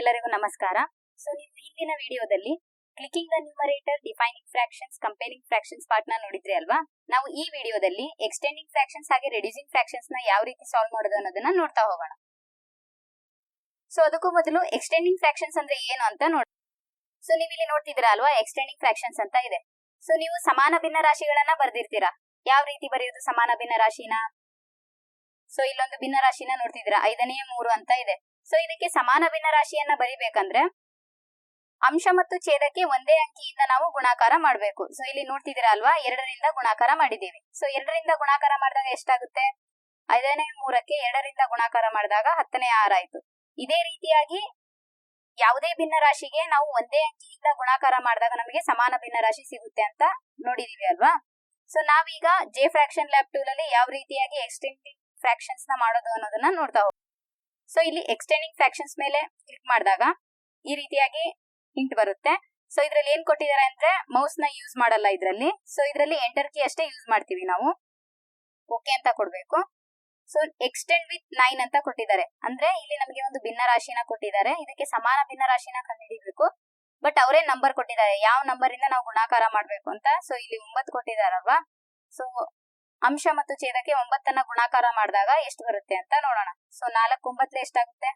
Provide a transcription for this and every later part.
ಎಲ್ಲರಿಗೂ ನಮಸ್ಕಾರ. ಸೊ ನೀವು ಹಿಂದಿನ ವಿಡಿಯೋದಲ್ಲಿ clicking the numerator defining fractions comparing fractions ಪಾರ್ಟ್ನ ನೋಡಿದ್ರಿ ಅಲ್ವಾ? ನಾವು ಈ ವಿಡಿಯೋದಲ್ಲಿ ಎಕ್ಸ್ಟೆಂಡಿಂಗ್ ಫ್ರಾಕ್ಷನ್ಸ್ ಹಾಗೆ ರೆಡ್ಯೂಸಿಂಗ್ ಫ್ರಾಕ್ಷನ್ಸ್ನ ಯಾವ ರೀತಿ ಸಾಲ್ವ್ ಮಾಡೋದು ಅನ್ನೋದನ್ನ ನೋಡ್ತಾ ಹೋಗೋಣ. ಸೊ ಅದಕ್ಕೂ ಮೊದಲು ಎಕ್ಸ್ಟೆಂಡಿಂಗ್ ಫ್ರಾಕ್ಷನ್ಸ್ ಅಂದ್ರೆ ಏನು ಅಂತ ನೋಡಿ ಸೊ ನೀವು ಇಲ್ಲಿ ನೋಡ್ತಿದ್ದೀರಾ ಅಲ್ವಾ? ಎಕ್ಸ್ಟೆಂಡಿಂಗ್ ಫ್ರಾಕ್ಷನ್ಸ್ ಅಂತ ಇದೆ. ಸೊ ನೀವು ಸಮಾನ ಭಿನ್ನ ರಾಶಿಗಳನ್ನ ಬರ್ದಿರ್ತೀರಾ? ಯಾವ ರೀತಿ ಬರೆಯೋದು ಸಮಾನ ಭಿನ್ನ ರಾಶಿನ? ಸೊ ಇಲ್ಲೊಂದು ಭಿನ್ನ ರಾಶಿನ ನೋಡ್ತಿದ್ದೀರಾ? ಐದನೇ ಮೂರು ಅಂತ ಇದೆ. ಸೊ ಇದಕ್ಕೆ ಸಮಾನ ಭಿನ್ನ ರಾಶಿಯನ್ನ ಬರಿಬೇಕಂದ್ರೆ ಅಂಶ ಮತ್ತು ಛೇದಕ್ಕೆ ಒಂದೇ ಅಂಕಿಯಿಂದ ನಾವು ಗುಣಾಕಾರ ಮಾಡಬೇಕು. ಸೊ ಇಲ್ಲಿ ನೋಡ್ತಿದ್ದೀರಾ ಅಲ್ವಾ? ಎರಡರಿಂದ ಗುಣಾಕಾರ ಮಾಡಿದ್ದೀವಿ. ಸೊ ಎರಡರಿಂದ ಗುಣಾಕಾರ ಮಾಡಿದಾಗ ಎಷ್ಟಾಗುತ್ತೆ? ಐದನೇ ಮೂರಕ್ಕೆ ಎರಡರಿಂದ ಗುಣಾಕಾರ ಮಾಡಿದಾಗ ಹತ್ತನೇ ಆರಾಯ್ತು ಇದೇ ರೀತಿಯಾಗಿ ಯಾವುದೇ ಭಿನ್ನ ರಾಶಿಗೆ ನಾವು ಒಂದೇ ಅಂಕಿಯಿಂದ ಗುಣಾಕಾರ ಮಾಡಿದಾಗ ನಮಗೆ ಸಮಾನ ಭಿನ್ನ ರಾಶಿ ಸಿಗುತ್ತೆ ಅಂತ ನೋಡಿದೀವಿ ಅಲ್ವಾ? ಸೊ ನಾವೀಗ ಜೆ ಫ್ರಾಕ್ಷನ್ ಲ್ಯಾಬ್ ಟೂಲ್ ಅಲ್ಲಿ ಯಾವ ರೀತಿಯಾಗಿ ಎಕ್ಸ್ಟೆಂಡಿಂಗ್ ಫ್ರಾಕ್ಷನ್ಸ್ನ ಮಾಡೋದು ಅನ್ನೋದನ್ನ ನೋಡ್ತಾ ಹೋಗ್ತೀವಿ ಸೊ ಇಲ್ಲಿ ಎಕ್ಸ್ಟೆಂಡಿಂಗ್ ಫ್ರಾಕ್ಷನ್ಸ್ ಮೇಲೆ ಕ್ಲಿಕ್ ಮಾಡಿದಾಗ ಈ ರೀತಿಯಾಗಿ ಇಂಟ್ ಬರುತ್ತೆ. ಸೊ ಇದ್ರಲ್ಲಿ ಏನ್ ಕೊಟ್ಟಿದ್ದಾರೆ ಅಂದ್ರೆ ಮೌಸ್ನ ಯೂಸ್ ಮಾಡಲ್ಲ ಇದ್ರಲ್ಲಿ. ಸೊ ಇದ್ರಲ್ಲಿ ಎಂಟರ್ ಕೀ ಅಷ್ಟೇ ಯೂಸ್ ಮಾಡ್ತೀವಿ ನಾವು. ಓಕೆ ಅಂತ ಕೊಡ್ಬೇಕು. ಸೊ ಎಕ್ಸ್ಟೆಂಡ್ ವಿತ್ ನೈನ್ ಅಂತ ಕೊಟ್ಟಿದ್ದಾರೆ. ಅಂದ್ರೆ ಇಲ್ಲಿ ನಮಗೆ ಒಂದು ಭಿನ್ನ ರಾಶಿನ ಕೊಟ್ಟಿದ್ದಾರೆ. ಇದಕ್ಕೆ ಸಮಾನ ಭಿನ್ನ ರಾಶಿನ ಕಂಡುಹಿಡಿಬೇಕು. ಬಟ್ ಅವರೇ ನಂಬರ್ ಕೊಟ್ಟಿದ್ದಾರೆ. ಯಾವ ನಂಬರ್ ಇಂದ ನಾವು ಗುಣಾಕಾರ ಮಾಡ್ಬೇಕು ಅಂತ. ಸೊ ಇಲ್ಲಿ ಒಂಬತ್ತು ಕೊಟ್ಟಿದಾರಲ್ವಾ ಸೊ ಅಂಶ ಮತ್ತು ಛೇದಕ್ಕೆ ಒಂಬತ್ತನ್ನ ಗುಣಾಕಾರ ಮಾಡಿದಾಗ ಎಷ್ಟು ಬರುತ್ತೆ ಅಂತ ನೋಡೋಣ. ಸೊ ನಾಲ್ಕು ಒಂಬತ್ತಲೆ ಎಷ್ಟಾಗುತ್ತೆ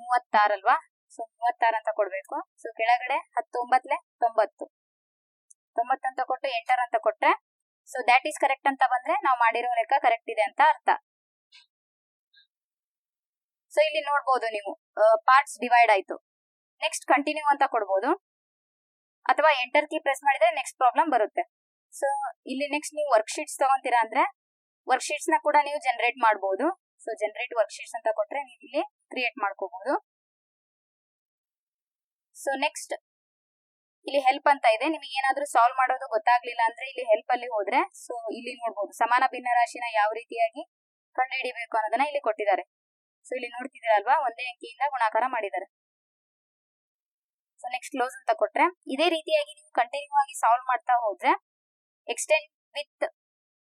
ಮೂವತ್ತಾರಲ್ವಾ ಸೊ ಮೂವತ್ತಾರು ಅಂತ ಕೊಡ್ಬೇಕು. ಸೊ ಕೆಳಗಡೆ ಹತ್ತು ಒಂಬತ್ತಲೆ ತೊಂಬತ್ತು. ತೊಂಬತ್ತು ಅಂತ ಕೊಟ್ಟು ಎಂಟರ್ ಅಂತ ಕೊಟ್ರೆ ಸೊ ದ್ಯಾಟ್ ಈಸ್ ಕರೆಕ್ಟ್ ಅಂತ ಬಂದ್ರೆ ನಾವು ಮಾಡಿರೋ ಲೆಕ್ಕ ಕರೆಕ್ಟ್ ಇದೆ ಅಂತ ಅರ್ಥ. ಸೊ ಇಲ್ಲಿ ನೋಡ್ಬೋದು ನೀವು ಪಾರ್ಟ್ಸ್ ಡಿವೈಡ್ ಆಯ್ತು. ನೆಕ್ಸ್ಟ್ ಕಂಟಿನ್ಯೂ ಅಂತ ಕೊಡ್ಬೋದು. ಅಥವಾ ಎಂಟರ್ ಕೀ ಪ್ರೆಸ್ ಮಾಡಿದ್ರೆ ನೆಕ್ಸ್ಟ್ ಪ್ರಾಬ್ಲಮ್ ಬರುತ್ತೆ. ಸೊ ಇಲ್ಲಿ ನೆಕ್ಸ್ಟ್ ನೀವು ವರ್ಕ್ಶೀಟ್ಸ್ ತಗೊಂತೀರಾ ಅಂದ್ರೆ ವರ್ಕ್ಶೀಟ್ಸ್ನ ಕೂಡ ನೀವು ಜನರೇಟ್ ಮಾಡಬಹುದು ಸೊ ಜನರೇಟ್ ವರ್ಕ್ಶೀಟ್ಸ್ ಅಂತ ಕೊಟ್ರೆ ನೀವು ಇಲ್ಲಿ ಕ್ರಿಯೇಟ್ ಮಾಡ್ಕೋಬಹುದು ಸೊ ನೆಕ್ಸ್ಟ್ ಇಲ್ಲಿ ಹೆಲ್ಪ್ ಅಂತ ಇದೆ. ನಿಮಗೆ ಏನಾದ್ರೂ ಸಾಲ್ವ್ ಮಾಡೋದು ಗೊತ್ತಾಗ್ಲಿಲ್ಲ ಅಂದ್ರೆ ಇಲ್ಲಿ ಹೆಲ್ಪ್ ಅಲ್ಲಿ ಹೋದ್ರೆ ಸೊ ಇಲ್ಲಿ ನೋಡಬಹುದು ಸಮಾನ ಭಿನ್ನ ರಾಶಿನ ಯಾವ ರೀತಿಯಾಗಿ ಕಂಡುಹಿಡಿಬೇಕು ಅನ್ನೋದನ್ನ ಇಲ್ಲಿ ಕೊಟ್ಟಿದ್ದಾರೆ. ಸೊ ಇಲ್ಲಿ ನೋಡ್ತಿದ್ದೀರಲ್ವಾ? ಒಂದೇ ಅಂಕಿಯಿಂದ ಗುಣಾಕಾರ ಮಾಡಿದ್ದಾರೆ. ಸೊ ನೆಕ್ಸ್ಟ್ ಕ್ಲೋಸ್ ಅಂತ ಕೊಟ್ರೆ, ಇದೇ ರೀತಿಯಾಗಿ ನೀವು ಕಂಟಿನ್ಯೂ ಆಗಿ ಸಾಲ್ವ್ ಮಾಡ್ತಾ ಹೋದ್ರೆ extend with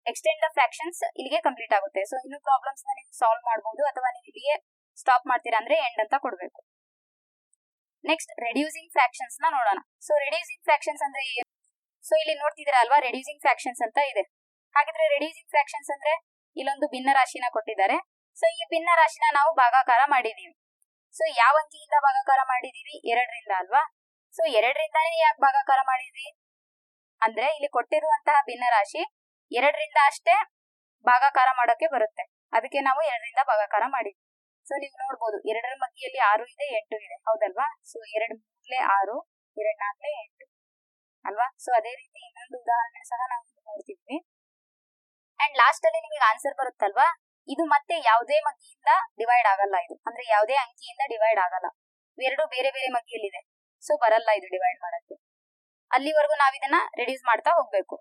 extend the fractions ಇಲ್ಲಿಗೆ ಕಂಪ್ಲೀಟ್ ಆಗುತ್ತೆ. ಸೊ ಇನ್ನು ಪ್ರಾಬ್ಲಮ್ಸ್ ನೀವು ಸಾಲ್ವ್ ಮಾಡಬಹುದು ಅಥವಾ ನೀವು ಇಲ್ಲಿಗೆ ಸ್ಟಾಪ್ ಮಾಡ್ತೀರಾ ಅಂದ್ರೆ ಎಂಡ್ ಅಂತ ಕೊಡಬೇಕು. ನೆಕ್ಸ್ಟ್ ರೆಡ್ಯೂಸಿಂಗ್ ಫ್ರಾಕ್ಷನ್ಸ್ನ ನೋಡೋಣ. ಸೊ ರೆಡ್ಯೂಸಿಂಗ್ ಫ್ರಾಕ್ಷನ್ಸ್ ಅಂದ್ರೆ ಸೊ ಇಲ್ಲಿ ನೋಡ್ತಿದ್ದೀರಾ ಅಲ್ವಾ? ರೆಡ್ಯೂಸಿಂಗ್ ಫ್ರಾಕ್ಷನ್ಸ್ ಅಂತ ಇದೆ. ಹಾಗಿದ್ರೆ ರೆಡ್ಯೂಸಿಂಗ್ ಫ್ರಾಕ್ಷನ್ಸ್ ಅಂದ್ರೆ ಇಲ್ಲೊಂದು ಭಿನ್ನ ರಾಶಿನ ಕೊಟ್ಟಿದ್ದಾರೆ. ಸೊ ಈ ಭಿನ್ನ ರಾಶಿನ ನಾವು ಭಾಗಾಕಾರ ಮಾಡಿದೀವಿ ಸೊ ಯಾವ ಅಂಕಿಯಿಂದ ಭಾಗಾಕಾರ ಮಾಡಿದೀವಿ ಎರಡರಿಂದ ಅಲ್ವಾ? ಸೊ ಎರಡರಿಂದಾನೇ ಯಾಕೆ ಭಾಗಾಕಾರ ಮಾಡಿದ್ವಿ ಅಂದ್ರೆ ಇಲ್ಲಿ ಕೊಟ್ಟಿರುವಂತಹ ಭಿನ್ನರಾಶಿ ಎರಡರಿಂದ ಅಷ್ಟೇ ಭಾಗಾಕಾರ ಮಾಡೋಕೆ ಬರುತ್ತೆ. ಅದಕ್ಕೆ ನಾವು ಎರಡರಿಂದ ಭಾಗಾಕಾರ ಮಾಡಿದ್ವಿ. ಸೊ ನೀವು ನೋಡ್ಬೋದು, ಎರಡರ ಮಧ್ಯೆಯಲ್ಲಿ ಆರು ಇದೆ, ಎಂಟು ಇದೆ. ಹೌದಲ್ವಾ? ಸೊ ಎರಡು ಮೂರ್ಲೆ ಆರು, ಎರಡ್ ನಾಲ್ಕಲೆ ಎಂಟು. ಅಲ್ವಾ? ಸೊ ಅದೇ ರೀತಿ ಇನ್ನೊಂದು ಉದಾಹರಣೆ ಸಹ ನಾವು ನೋಡ್ತಿದ್ವಿ. ಅಂಡ್ ಲಾಸ್ಟ್ ಅಲ್ಲಿ ನಿಮಗೆ ಆನ್ಸರ್ ಬರುತ್ತಲ್ವಾ? ಇದು ಮತ್ತೆ ಯಾವುದೇ ಮಗ್ಗಿಯಿಂದ ಡಿವೈಡ್ ಆಗಲ್ಲ ಇದು. ಅಂದ್ರೆ ಯಾವುದೇ ಅಂಕಿಯಿಂದ ಡಿವೈಡ್ ಆಗಲ್ಲ. ಎರಡು ಬೇರೆ ಬೇರೆ ಮಗ್ಗಿಯಲ್ಲಿದೆ. ಸೊ ಬರಲ್ಲ ಇದು ಡಿವೈಡ್ ಮಾಡಕ್ಕೆ. ಅಲ್ಲಿವರೆಗೂ ನಾವು ಇದನ್ನ ರೆಡ್ಯೂಸ್ ಮಾಡ್ತಾ ಹೋಗ್ಬೇಕು.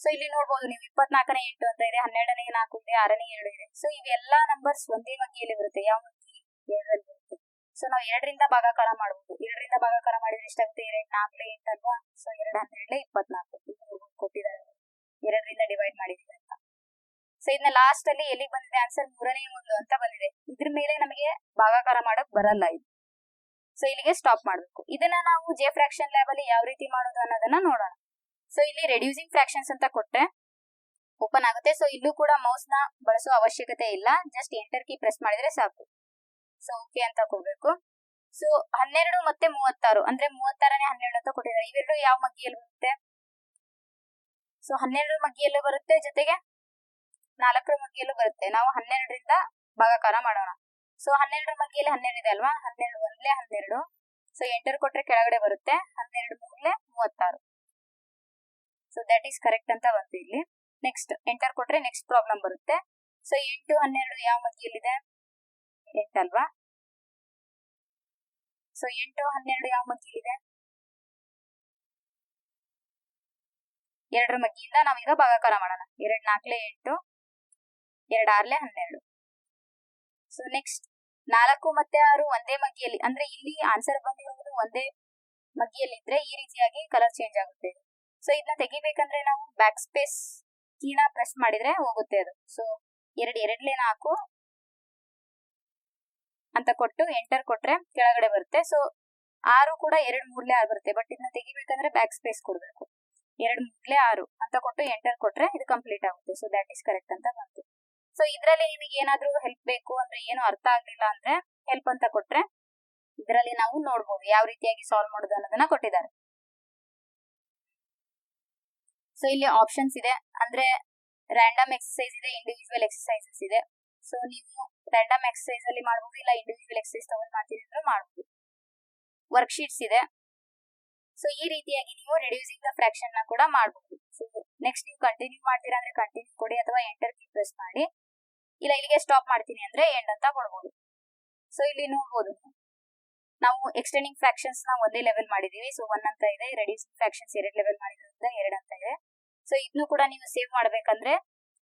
ಸೊ ಇಲ್ಲಿ ನೋಡ್ಬೋದು ನೀವು ಇಪ್ಪತ್ನಾಲ್ಕನೇ ಎಂಟು ಅಂತ ಇದೆ, ಹನ್ನೆರಡನೇ ನಾಲ್ಕು ಇದೆ, ಆರನೇ ಎರಡು ಇದೆ. ಸೊ ಇವೆಲ್ಲಾ ನಂಬರ್ಸ್ ಒಂದೇ ಮಗ್ಗಿಯಲ್ಲಿ ಬರುತ್ತೆ, ಯಾವ ಮಗ್ಗಿ ಬರುತ್ತೆ. ಸೊ ನಾವು ಎರಡರಿಂದ ಭಾಗಾಕಾರ ಮಾಡಬಹುದು ಎರಡರಿಂದ ಭಾಗಾಕಾರ ಮಾಡಿದ್ರೆ ಎಷ್ಟಾಗುತ್ತೆ? ಎರಡ್ ನಾಲ್ಕಲೆ ಎಂಟು ಅಲ್ವಾ? ಸೊ ಎರಡು ಹನ್ನೆರಡಲೆ ಇಪ್ಪತ್ನಾಲ್ಕು. ಕೊಟ್ಟಿದ್ದಾರೆ. ಎರಡರಿಂದ ಡಿವೈಡ್ ಮಾಡಿದೀವಿ ಅಂತ. ಸೊ ಇದನ್ನ ಲಾಸ್ಟ್ ಅಲ್ಲಿ ಎಲ್ಲಿ ಬಂದಿದೆ? ಆನ್ಸರ್ ಮೂರನೇ ಒಂದು ಅಂತ ಬಂದಿದೆ. ಇದ್ರ ಮೇಲೆ ನಮಗೆ ಭಾಗಾಕಾರ ಮಾಡಕ್ ಬರಲ್ಲ ಇದು. ಸೊ ಇಲ್ಲಿಗೆ ಸ್ಟಾಪ್ ಮಾಡಬೇಕು. ಇದನ್ನ ನಾವು ಜೆ ಫ್ರಾಕ್ಷನ್ ಲ್ಯಾಬ್ ಅಲ್ಲಿ ಯಾವ ರೀತಿ ಮಾಡೋದು ಅನ್ನೋದನ್ನ ನೋಡೋಣ. ಸೊ ಇಲ್ಲಿ ರೆಡ್ಯೂಸಿಂಗ್ ಫ್ರಾಕ್ಷನ್ಸ್ ಅಂತ ಕೊಟ್ಟೆ. ಓಪನ್ ಆಗುತ್ತೆ. ಸೊ ಇಲ್ಲೂ ಕೂಡ ಮೌಸ್ನ ಬಳಸೋ ಅವಶ್ಯಕತೆ ಇಲ್ಲ. ಜಸ್ಟ್ ಎಂಟರ್ ಕಿ ಪ್ರೆಸ್ ಮಾಡಿದ್ರೆ ಸಾಕು. ಸೊ ಓಕೆ ಅಂತ ಕೊಡ್ಬೇಕು. ಸೊ ಹನ್ನೆರಡು ಮತ್ತೆ ಮೂವತ್ತಾರು. ಅಂದ್ರೆ ಮೂವತ್ತಾರನೇ ಹನ್ನೆರಡು ಅಂತ ಕೊಟ್ಟಿದ್ದಾರೆ. ಇವೆರಡು ಯಾವ ಮಗ್ಗಿಯಲ್ಲಿ ಬರುತ್ತೆ? ಸೊ ಹನ್ನೆರಡು ಮಗ್ಗಿಯಲ್ಲೂ ಬರುತ್ತೆ. ಜೊತೆಗೆ ನಾಲ್ಕರ ಮಗ್ಗಿಯಲ್ಲೂ ಬರುತ್ತೆ. ನಾವು ಹನ್ನೆರಡರಿಂದ ಭಾಗಾಕಾರ ಮಾಡೋಣ. ಸೊ ಹನ್ನೆರಡರ ಮಗ್ಗಿಯಲ್ಲಿ ಹನ್ನೆರಡು ಇದೆ ಅಲ್ವಾ? ಹನ್ನೆರಡು ಒಂದ್ಲೆ ಹನ್ನೆರಡು. ಸೊ ಎಂಟರ್ ಕೊಟ್ರೆ ಕೆಳಗಡೆ ಬರುತ್ತೆ. ಹನ್ನೆರಡು ಮೂರ್ಲೆ ಮೂವತ್ತಾರು. ಸೊ ದಟ್ ಈಸ್ ಕರೆಕ್ಟ್ ಅಂತ ಬಂತು ಇಲ್ಲಿ. ನೆಕ್ಸ್ಟ್ ಎಂಟರ್ ಕೊಟ್ರೆ ನೆಕ್ಸ್ಟ್ ಪ್ರಾಬ್ಲಮ್ ಬರುತ್ತೆ. ಸೊ ಎಂಟು, ಹನ್ನೆರಡು ಯಾವ ಮಗ್ಗಿಯಲ್ಲಿದೆ ಎಂಟಲ್ವಾ ಸೊ ಎಂಟು, ಹನ್ನೆರಡು ಯಾವ ಮಗ್ಗಿಯಲ್ಲಿದೆ ಎರಡರ ಮಗ್ಗಿಯಿಂದ ನಾವೀಗ ಭಾಗಾಕಾರ ಮಾಡೋಣ. ಎರಡ್ ನಾಲ್ಕಲೆ ಎಂಟು, ಎರಡ್ ಆರ್ಲೆ ಹನ್ನೆರಡು. ಸೊ ನೆಕ್ಸ್ಟ್ ನಾಲ್ಕು ಮತ್ತೆ ಆರು ಒಂದೇ ಮಗ್ಗಿಯಲ್ಲಿ, ಅಂದ್ರೆ ಇಲ್ಲಿ ಆನ್ಸರ್ ಬಂದಿರುವುದು ಒಂದೇ ಮಗ್ಗಿಯಲ್ಲಿ ಇದ್ರೆ ಈ ರೀತಿಯಾಗಿ ಕಲರ್ ಚೇಂಜ್ ಆಗುತ್ತೆ. ಸೊ ಇದನ್ನ ತೆಗಿಬೇಕಂದ್ರೆ ನಾವು ಬ್ಯಾಕ್ ಸ್ಪೇಸ್ ಕೀನ ಪ್ರೆಸ್ ಮಾಡಿದ್ರೆ ಹೋಗುತ್ತೆ ಅದು. ಸೊ ಎರಡು ಎರಡ್ಲೆ ನಾಲ್ಕು ಅಂತ ಕೊಟ್ಟು ಎಂಟರ್ ಕೊಟ್ರೆ ಕೆಳಗಡೆ ಬರುತ್ತೆ. ಸೊ ಆರು ಕೂಡ ಎರಡು ಮೂರ್ಲೆ ಆರು ಬರುತ್ತೆ. ಬಟ್ ಇದನ್ನ ತೆಗಿಬೇಕಂದ್ರೆ ಬ್ಯಾಕ್ ಸ್ಪೇಸ್ ಕೊಡ್ಬೇಕು. ಎರಡು ಮೂರ್ಲೆ ಆರು ಅಂತ ಕೊಟ್ಟು ಎಂಟರ್ ಕೊಟ್ರೆ ಇದು ಕಂಪ್ಲೀಟ್ ಆಗುತ್ತೆ. ಸೊ ದಟ್ ಈಸ್ ಕರೆಕ್ಟ್ ಅಂತ ಬಂತು. ಸೊ ಇದ್ರಲ್ಲಿ ನಿಮಗೆ ಏನಾದ್ರೂ ಹೆಲ್ಪ್ ಬೇಕು ಅಂದ್ರೆ ಏನು ಅರ್ಥ ಆಗ್ಲಿಲ್ಲ ಅಂದ್ರೆ ಹೆಲ್ಪ್ ಅಂತ ಕೊಟ್ರೆ ಇದರಲ್ಲಿ ನಾವು ನೋಡ್ಬೋದು ಯಾವ ರೀತಿಯಾಗಿ ಸಾಲ್ವ್ ಮಾಡೋದು ಅನ್ನೋದನ್ನ ಕೊಟ್ಟಿದ್ದಾರೆ. ಸೊ ಇಲ್ಲಿ ಆಪ್ಷನ್ಸ್ ಇದೆ. ಅಂದ್ರೆ ರ್ಯಾಂಡಮ್ ಎಕ್ಸಸೈಸ್ ಇದೆ ಇಂಡಿವಿಜುವಲ್ ಎಕ್ಸಸೈಸಸ್ ಇದೆ. ಸೊ ನೀವು ರ್ಯಾಂಡಮ್ ಎಕ್ಸಸೈಸ್ ಅಲ್ಲಿ ಮಾಡಬಹುದು ಇಲ್ಲ ಇಂಡಿವಿಜುವಲ್ ಎಕ್ಸಸೈಸ್ ತಗೊಂಡು ಮಾಡ್ತೀನಿ ಅಂದ್ರೆ ಮಾಡಬಹುದು ವರ್ಕ್ ಶೀಟ್ಸ್ ಇದೆ. ಸೊ ಈ ರೀತಿಯಾಗಿ ನೀವು ರೆಡ್ಯೂಸಿಂಗ್ ದ ಫ್ರಾಕ್ಷನ್ನ ಕೂಡ ಮಾಡಬಹುದು ಸೊ ನೆಕ್ಸ್ಟ್ ನೀವು ಕಂಟಿನ್ಯೂ ಮಾಡ್ತೀರಾ ಅಂದ್ರೆ ಕಂಟಿನ್ಯೂ ಕೊಡಿ ಅಥವಾ ಎಂಟರ್ ಕೀ ಪ್ರೆಸ್ ಮಾಡಿ. ಇಲ್ಲ, ಇಲ್ಲಿಗೆ ಸ್ಟಾಪ್ ಮಾಡ್ತೀನಿ ಅಂದ್ರೆ ಎಂಡ್ ಅಂತ ಕೊಡ್ಬೋದು. ಸೊ ಇಲ್ಲಿ ನೋಡ್ಬೋದು ನಾವು. ಎಕ್ಸ್ಟೆಂಡಿಂಗ್ ಫ್ರಾಕ್ಷನ್ಸ್ನ ಒಂದೇ ಲೆವೆಲ್ ಮಾಡಿದೀವಿ ಸೊ ಒನ್ ಅಂತ ಇದೆ ರೆಡ್ಯೂಸಿಂಗ್ ಫ್ರಾಕ್ಷನ್ಸ್ ಎರಡು ಲೆವೆಲ್ ಮಾಡಿರೋದ್ರಿಂದ ಎರಡು ಅಂತ ಇದೆ. ಸೊ ಇದನ್ನು ಕೂಡ ನೀವು ಸೇವ್ ಮಾಡ್ಬೇಕಂದ್ರೆ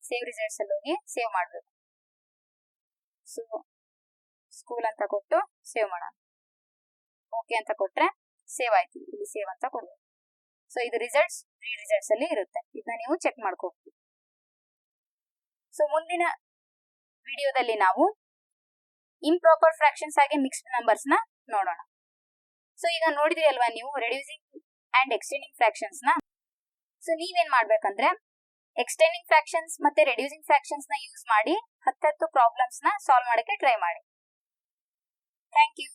ಸೇವ್ ರಿಸಲ್ಟ್ಸ್ ಅಲ್ಲಿ ಹೋಗಿ ಸೇವ್ ಮಾಡ್ಬೇಕು. ಸೊ ಸ್ಕೂಲ್ ಅಂತ ಕೊಟ್ಟು ಸೇವ್ ಮಾಡೋಣ. ಓಕೆ ಅಂತ ಕೊಟ್ರೆ ಸೇವ್ ಆಯ್ತು. ಇಲ್ಲಿ ಸೇವ್ ಅಂತ ಕೊಡ್ಬೇಕು ಸೊ ಇದು ರಿಸಲ್ಟ್ಸ್ ರಿಸಲ್ಟ್ಸ್ ಅಲ್ಲಿ ಇರುತ್ತೆ. ಇದನ್ನ ನೀವು ಚೆಕ್ ಮಾಡ್ಕೋಬಹುದು ಸೊ ಮುಂದಿನ ವಿಡಿಯೋದಲ್ಲಿ ನಾವು ಇಂಪ್ರಾಪರ್ ಫ್ರಾಕ್ಷನ್ಸ್ ಆಗಿ ಮಿಕ್ಸ್ಡ್ ನಂಬರ್ಸ್ನ ನೋಡೋಣ. ಸೊ ಈಗ ನೋಡಿದ್ರಿ ಅಲ್ವಾ ನೀವು ರೆಡ್ಯೂಸಿಂಗ್ ಅಂಡ್ ಎಕ್ಸ್ಟೆಂಡಿಂಗ್ ಫ್ರಾಕ್ಷನ್ಸ್ನ? ಸೊ ನೀವೇನ್ ಮಾಡ್ಬೇಕಂದ್ರೆ ಎಕ್ಸ್ಟೆಂಡಿಂಗ್ ಫ್ರಾಕ್ಷನ್ಸ್ ಮತ್ತೆ ರೆಡ್ಯೂಸಿಂಗ್ ಫ್ರಾಕ್ಷನ್ಸ್ನ ಯೂಸ್ ಮಾಡಿ ಹತ್ತತ್ತು ಪ್ರಾಬ್ಲಮ್ಸ್ನ ಸಾಲ್ವ್ ಮಾಡಕ್ಕೆ ಟ್ರೈ ಮಾಡಿ. Thank you